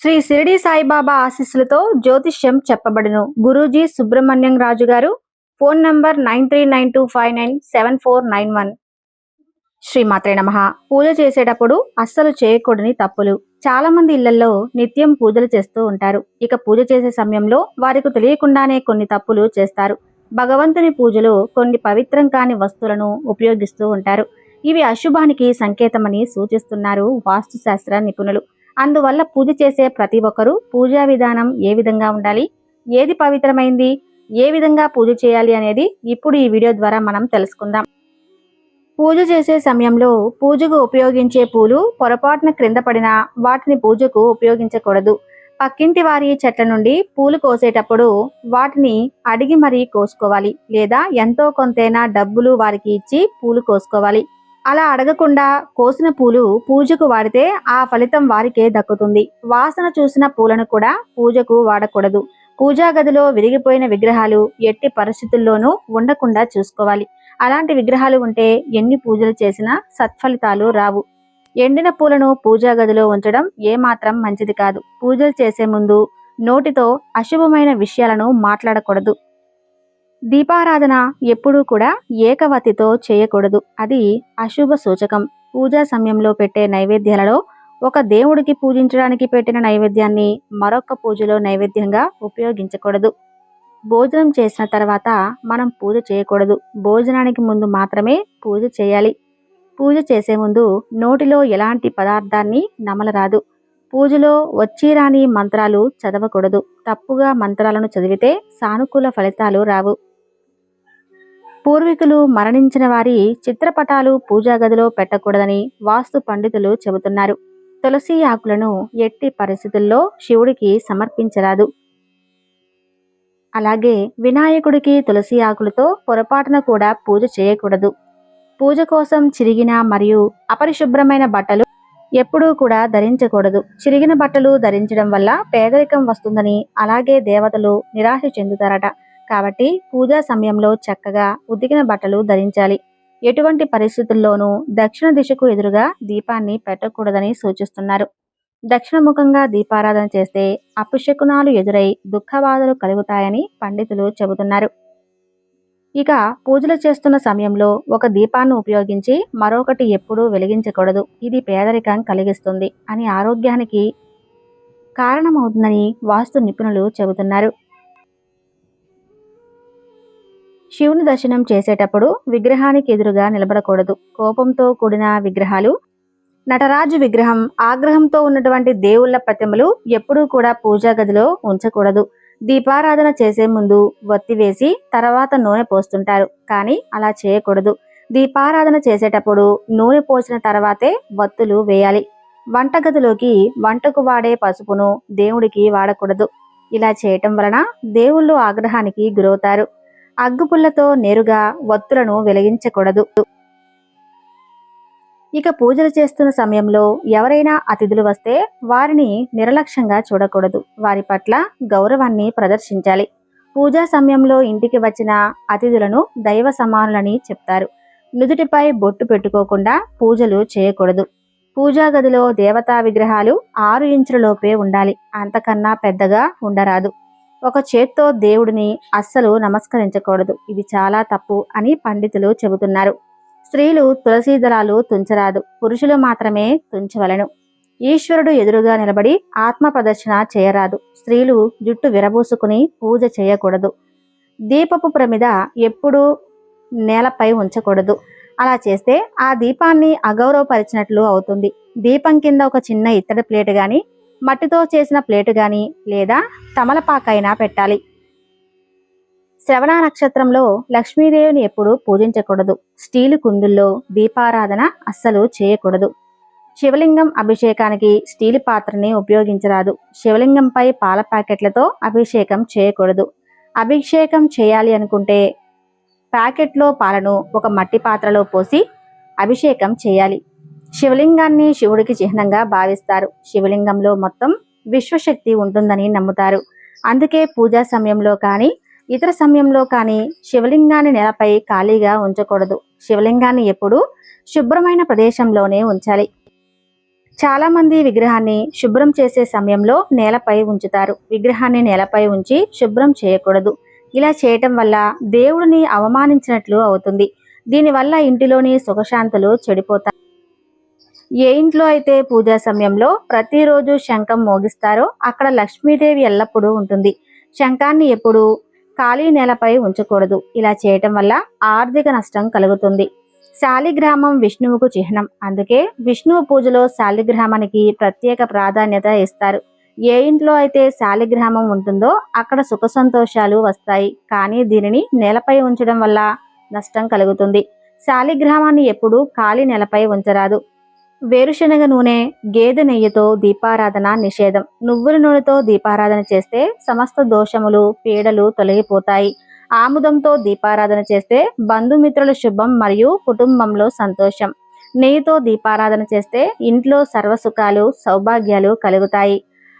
శ్రీ షిరిడి సాయిబాబా ఆశీస్సులతో జ్యోతిష్యం చెప్పబడును. గురూజీ సుబ్రహ్మణ్యం రాజు గారు phone number nine three nine two five nine seven four nine one. శ్రీమాత్రే నమ. పూజ చేసేటప్పుడు అస్సలు చేయకూడని తప్పులు. చాలా మంది ఇళ్ళలో నిత్యం పూజలు చేస్తూ ఉంటారు. ఇక పూజ చేసే సమయంలో వారికి తెలియకుండానే కొన్ని తప్పులు చేస్తారు. భగవంతుని పూజలో కొన్ని పవిత్రం కాని వస్తువులను ఉపయోగిస్తూ ఉంటారు. ఇవి అశుభానికి సంకేతమని సూచిస్తున్నారు వాస్తుశాస్త్ర నిపుణులు. అందువల్ల పూజ చేసే ప్రతి ఒక్కరూ పూజా విధానం ఏ విధంగా ఉండాలి? ఏది పవిత్రమైంది? ఏ విధంగా పూజ చేయాలి అనేది ఇప్పుడు ఈ వీడియో ద్వారా మనం తెలుసుకుందాం. పూజ చేసే సమయంలో పూజకు ఉపయోగించే పూలు పొరపాటున క్రింద పడినా వాటిని పూజకు ఉపయోగించకూడదు. పక్కింటి వారి చెట్ల నుండి పూలు కోసేటప్పుడు వాటిని అడిగి మరీ కోసుకోవాలి లేదా ఎంతో కొంతైనా డబ్బులు వారికి ఇచ్చి పూలు కోసుకోవాలి. అలా అడగకుండా కోసిన పూలు పూజకు వాడితే ఆ ఫలితం వారికే దక్కుతుంది. వాసన చూసిన పూలను కూడా పూజకు వాడకూడదు. పూజా గదిలో విరిగిపోయిన విగ్రహాలు ఎట్టి పరిస్థితుల్లోనూ ఉండకుండా చూసుకోవాలి. అలాంటి విగ్రహాలు ఉంటే ఎన్ని పూజలు చేసినా సత్ఫలితాలు రావు. ఎండిన పూలను పూజా గదిలో ఉంచడం ఏమాత్రం మంచిది కాదు. పూజలు చేసే ముందు నోటితో అశుభమైన విషయాలను మాట్లాడకూడదు. దీపారాధన ఎప్పుడూ కూడా ఏకవతితో చేయకూడదు. అది అశుభ సూచకం. పూజా సమయంలో పెట్టే నైవేద్యాలలో ఒక దేవుడికి పూజించడానికి పెట్టిన నైవేద్యాన్ని మరొక పూజలో నైవేద్యంగా ఉపయోగించకూడదు. భోజనం చేసిన తర్వాత మనం పూజ చేయకూడదు. భోజనానికి ముందు మాత్రమే పూజ చేయాలి. పూజ చేసే ముందు నోటిలో ఎలాంటి పదార్థాన్ని నమలరాదు. పూజలో వచ్చి రాని మంత్రాలు చదవకూడదు. తప్పుగా మంత్రాలను చదివితే సానుకూల ఫలితాలు రావు. పూర్వీకులు మరణించిన వారి చిత్రపటాలు పూజా గదిలో పెట్టకూడదని వాస్తు పండితులు చెబుతున్నారు. తులసి ఆకులను ఎట్టి పరిస్థితుల్లో శివుడికి సమర్పించరాదు. అలాగే వినాయకుడికి తులసి ఆకులతో పొరపాటున కూడా పూజ చేయకూడదు. పూజ కోసం చిరిగిన మరియు అపరిశుభ్రమైన బట్టలు ఎప్పుడూ కూడా ధరించకూడదు. చిరిగిన బట్టలు ధరించడం వల్ల పేదరికం వస్తుందని అలాగే దేవతలు నిరాశ చెందుతారట. కాబట్టి పూజా సమయంలో చక్కగా ఉతికిన బట్టలు ధరించాలి. ఎటువంటి పరిస్థితుల్లోనూ దక్షిణ దిశకు ఎదురుగా దీపాన్ని పెట్టకూడదని సూచిస్తున్నారు. దక్షిణముఖంగా దీపారాధన చేస్తే అపశకునాలు ఎదురై దుఃఖబాధలు కలుగుతాయని పండితులు చెబుతున్నారు. ఇక పూజలు చేస్తున్న సమయంలో ఒక దీపాన్ని ఉపయోగించి మరొకటి ఎప్పుడూ వెలిగించకూడదు. ఇది పేదరికం కలిగిస్తుంది అని ఆరోగ్యానికి కారణమవుతుందని వాస్తు నిపుణులు చెబుతున్నారు. శివుని దర్శనం చేసేటప్పుడు విగ్రహానికి ఎదురుగా నిలబడకూడదు. కోపంతో కూడిన విగ్రహాలు నటరాజు విగ్రహం ఆగ్రహంతో ఉన్నటువంటి దేవుళ్ళ ప్రతిమలు ఎప్పుడూ కూడా పూజా గదిలో ఉంచకూడదు. దీపారాధన చేసే ముందు వత్తి వేసి తర్వాత నూనె పోస్తుంటారు. కానీ అలా చేయకూడదు. దీపారాధన చేసేటప్పుడు నూనె పోసిన తర్వాతే వత్తులు వేయాలి. వంటగదిలోకి వంటకు వాడే పసుపును దేవుడికి వాడకూడదు. ఇలా చేయటం వలన దేవుళ్ళు ఆగ్రహానికి గురవుతారు. అగ్గుపుల్లతో నేరుగా వత్తులను వెలిగించకూడదు. ఇక పూజలు చేస్తున్న సమయంలో ఎవరైనా అతిథులు వస్తే వారిని నిర్లక్ష్యంగా చూడకూడదు. వారి పట్ల గౌరవాన్ని ప్రదర్శించాలి. పూజా సమయంలో ఇంటికి వచ్చిన అతిథులను దైవ సమానులని చెప్తారు. నుదుటిపై బొట్టు పెట్టుకోకుండా పూజలు చేయకూడదు. పూజా గదిలో దేవతా విగ్రహాలు ఆరు ఇంచుల లోపే ఉండాలి. అంతకన్నా పెద్దగా ఉండరాదు. ఒక చేత్తో దేవుడిని అస్సలు నమస్కరించకూడదు. ఇది చాలా తప్పు అని పండితులు చెబుతున్నారు. స్త్రీలు తులసీ దళాలు తుంచరాదు. పురుషులు మాత్రమే తుంచవలను. ఈశ్వరుడు ఎదురుగా నిలబడి ఆత్మ ప్రదర్శన చేయరాదు. స్త్రీలు జుట్టు విరబూసుకుని పూజ చేయకూడదు. దీపపు ప్రమిద ఎప్పుడూ నేలపై ఉంచకూడదు. అలా చేస్తే ఆ దీపాన్ని అగౌరవపరిచినట్లు అవుతుంది. దీపం కింద ఒక చిన్న ఇత్తడి ప్లేట్ గాని మట్టితో చేసిన ప్లేటు గాని లేదా తమలపాకైనా పెట్టాలి. శ్రవణ నక్షత్రంలో లక్ష్మీదేవిని ఎప్పుడూ పూజించకూడదు. స్టీలు కుందుల్లో దీపారాధన అస్సలు చేయకూడదు. శివలింగం అభిషేకానికి స్టీలు పాత్రని ఉపయోగించరాదు. శివలింగంపై పాల ప్యాకెట్లతో అభిషేకం చేయకూడదు. అభిషేకం చేయాలి అనుకుంటే ప్యాకెట్లో పాలను ఒక మట్టి పాత్రలో పోసి అభిషేకం చేయాలి. శివలింగాన్ని శివుడికి చిహ్నంగా భావిస్తారు. శివలింగంలో మొత్తం విశ్వశక్తి ఉంటుందని నమ్ముతారు. అందుకే పూజా సమయంలో కానీ ఇతర సమయంలో కానీ శివలింగాన్ని నేలపై ఖాళీగా ఉంచకూడదు. శివలింగాన్ని ఎప్పుడూ శుభ్రమైన ప్రదేశంలోనే ఉంచాలి. చాలా మంది విగ్రహాన్ని శుభ్రం చేసే సమయంలో నేలపై ఉంచుతారు. విగ్రహాన్ని నేలపై ఉంచి శుభ్రం చేయకూడదు. ఇలా చేయటం వల్ల దేవుడిని అవమానించినట్లు అవుతుంది. దీనివల్ల ఇంటిలోని సుఖశాంతులు చెడిపోతాయి. ఏ ఇంట్లో అయితే పూజా సమయంలో ప్రతిరోజు శంఖం మోగిస్తారో అక్కడ లక్ష్మీదేవి ఎల్లప్పుడూ ఉంటుంది. శంఖాన్ని ఎప్పుడు ఖాళీ నేలపై ఉంచకూడదు. ఇలా చేయటం వల్ల ఆర్థిక నష్టం కలుగుతుంది. శాలిగ్రామం విష్ణువుకు చిహ్నం. అందుకే విష్ణువు పూజలో శాలిగ్రామానికి ప్రత్యేక ప్రాధాన్యత ఇస్తారు. ఏ ఇంట్లో అయితే శాలిగ్రామం ఉంటుందో అక్కడ సుఖ సంతోషాలు వస్తాయి. కానీ దీనిని నేలపై ఉంచడం వల్ల నష్టం కలుగుతుంది. శాలిగ్రామాన్ని ఎప్పుడూ ఖాళీ నేలపై ఉంచరాదు. వేరుశనగ నూనె గేదె నెయ్యితో దీపారాధన నిషేధం. నువ్వుల నూనెతో దీపారాధన చేస్తే సమస్త దోషములు పీడలు తొలగిపోతాయి. ఆముదంతో దీపారాధన చేస్తే బంధుమిత్రుల శుభం మరియు కుటుంబంలో సంతోషం. నెయ్యితో దీపారాధన చేస్తే ఇంట్లో సర్వసుఖాలు సౌభాగ్యాలు కలుగుతాయి.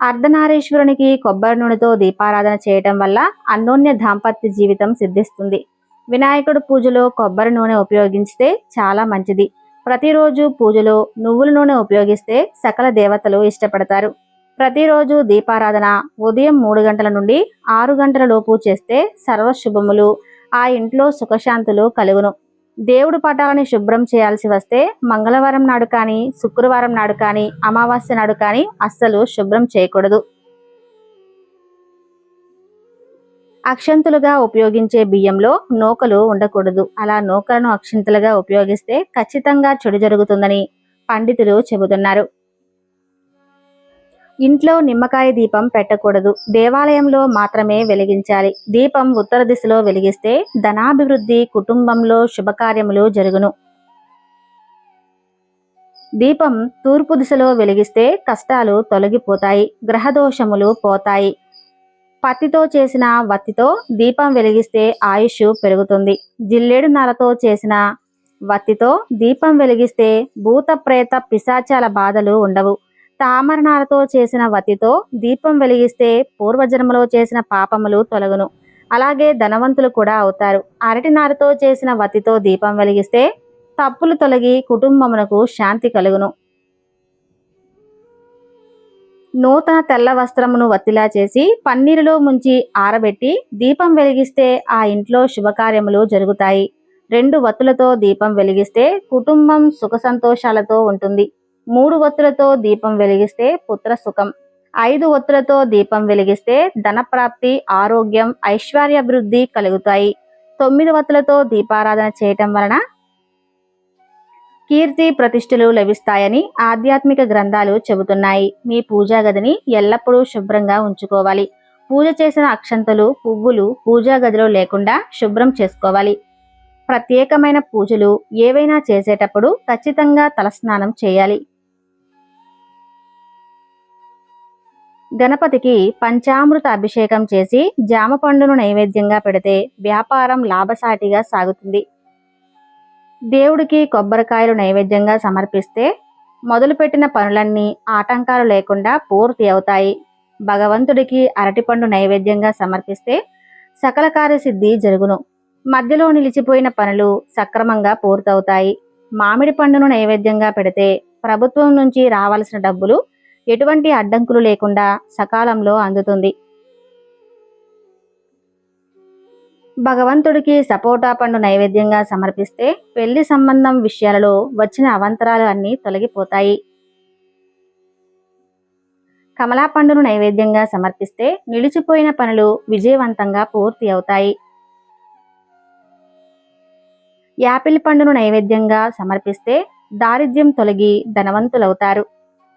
అర్ధనారీశ్వరునికి కొబ్బరి నూనెతో దీపారాధన చేయటం వల్ల అన్నోన్య దాంపత్య జీవితం సిద్ధిస్తుంది. వినాయకుడు పూజలో కొబ్బరి నూనె ఉపయోగించితే చాలా మంచిది. ప్రతిరోజు పూజలో నువ్వుల నూనె ఉపయోగిస్తే సకల దేవతలు ఇష్టపడతారు. ప్రతిరోజు దీపారాధన ఉదయం మూడు గంటల నుండి ఆరు గంటల లోపు చేస్తే సర్వశుభములు ఆ ఇంట్లో సుఖశాంతులు కలుగును. దేవుడు పటాలని శుభ్రం చేయాల్సి వస్తే మంగళవారం నాడు కానీ శుక్రవారం నాడు కానీ అమావాస్య నాడు కానీ అస్సలు శుభ్రం చేయకూడదు. అక్షంతులుగా ఉపయోగించే బియ్యంలో నూకలు ఉండకూడదు. అలా నూకలను అక్షంతులుగా ఉపయోగిస్తే ఖచ్చితంగా చెడు జరుగుతుందని పండితులు చెబుతున్నారు. ఇంట్లో నిమ్మకాయ దీపం పెట్టకూడదు. దేవాలయంలో మాత్రమే వెలిగించాలి. దీపం ఉత్తర దిశలో వెలిగిస్తే ధనాభివృద్ధి కుటుంబంలో శుభకార్యములు జరుగును. దీపం తూర్పు దిశలో వెలిగిస్తే కష్టాలు తొలగిపోతాయి. గ్రహదోషములు పోతాయి. పత్తితో చేసిన వత్తితో దీపం వెలిగిస్తే ఆయుష్ పెరుగుతుంది. జిల్లేడు నరతో చేసిన వత్తితో దీపం వెలిగిస్తే భూత ప్రేత పిశాచాల బాధలు ఉండవు. తామరణాలతో చేసిన వత్తితో దీపం వెలిగిస్తే పూర్వజన్మలో చేసిన పాపములు తొలగును. అలాగే ధనవంతులు కూడా అవుతారు. అరటి నారతో చేసిన వత్తితో దీపం వెలిగిస్తే తప్పులు తొలగి కుటుంబమునకు శాంతి కలుగును. నూతన తెల్ల వస్త్రమును వత్తిలా చేసి పన్నీరులో ముంచి ఆరబెట్టి దీపం వెలిగిస్తే ఆ ఇంట్లో శుభకార్యములు జరుగుతాయి. రెండు వత్తులతో దీపం వెలిగిస్తే కుటుంబం సుఖ సంతోషాలతో ఉంటుంది. మూడు వత్తులతో దీపం వెలిగిస్తే పుత్ర సుఖం. ఐదు ఒత్తులతో దీపం వెలిగిస్తే ధనప్రాప్తి ఆరోగ్యం ఐశ్వర్యాభివృద్ధి కలుగుతాయి. తొమ్మిది వత్తులతో దీపారాధన చేయటం వలన కీర్తి ప్రతిష్టలు లభిస్తాయని ఆధ్యాత్మిక గ్రంథాలు చెబుతున్నాయి. మీ పూజా గదిని ఎల్లప్పుడూ శుభ్రంగా ఉంచుకోవాలి. పూజ చేసిన అక్షంతలు పువ్వులు పూజా గదిలో లేకుండా శుభ్రం చేసుకోవాలి. ప్రత్యేకమైన పూజలు ఏవైనా చేసేటప్పుడు ఖచ్చితంగా తలస్నానం చేయాలి. గణపతికి పంచామృత అభిషేకం చేసి జామ పండును నైవేద్యంగా పెడితే వ్యాపారం లాభసాటిగా సాగుతుంది. దేవుడికి కొబ్బరికాయలు నైవేద్యంగా సమర్పిస్తే మొదలుపెట్టిన పనులన్నీ ఆటంకాలు లేకుండా పూర్తి అవుతాయి. భగవంతుడికి అరటిపండు నైవేద్యంగా సమర్పిస్తే సకల కార్యసిద్ధి జరుగును. మధ్యలో నిలిచిపోయిన పనులు సక్రమంగా పూర్తవుతాయి. మామిడి పండును నైవేద్యంగా పెడితే ప్రభుత్వం నుంచి రావాల్సిన డబ్బులు ఎటువంటి అడ్డంకులు లేకుండా సకాలంలో అందుతుంది. భగవంతుడికి సపోటా పండు నైవేద్యంగా సమర్పిస్తే పెళ్ళి సంబంధం విషయాలలో వచ్చిన అవంతరాలు అన్నీ తొలగిపోతాయి. కమలా పండును నైవేద్యంగా సమర్పిస్తే నిలిచిపోయిన పనులు విజయవంతంగా పూర్తి అవుతాయి. యాపిల్ పండును నైవేద్యంగా సమర్పిస్తే దారిద్ర్యం తొలగి ధనవంతులవుతారు.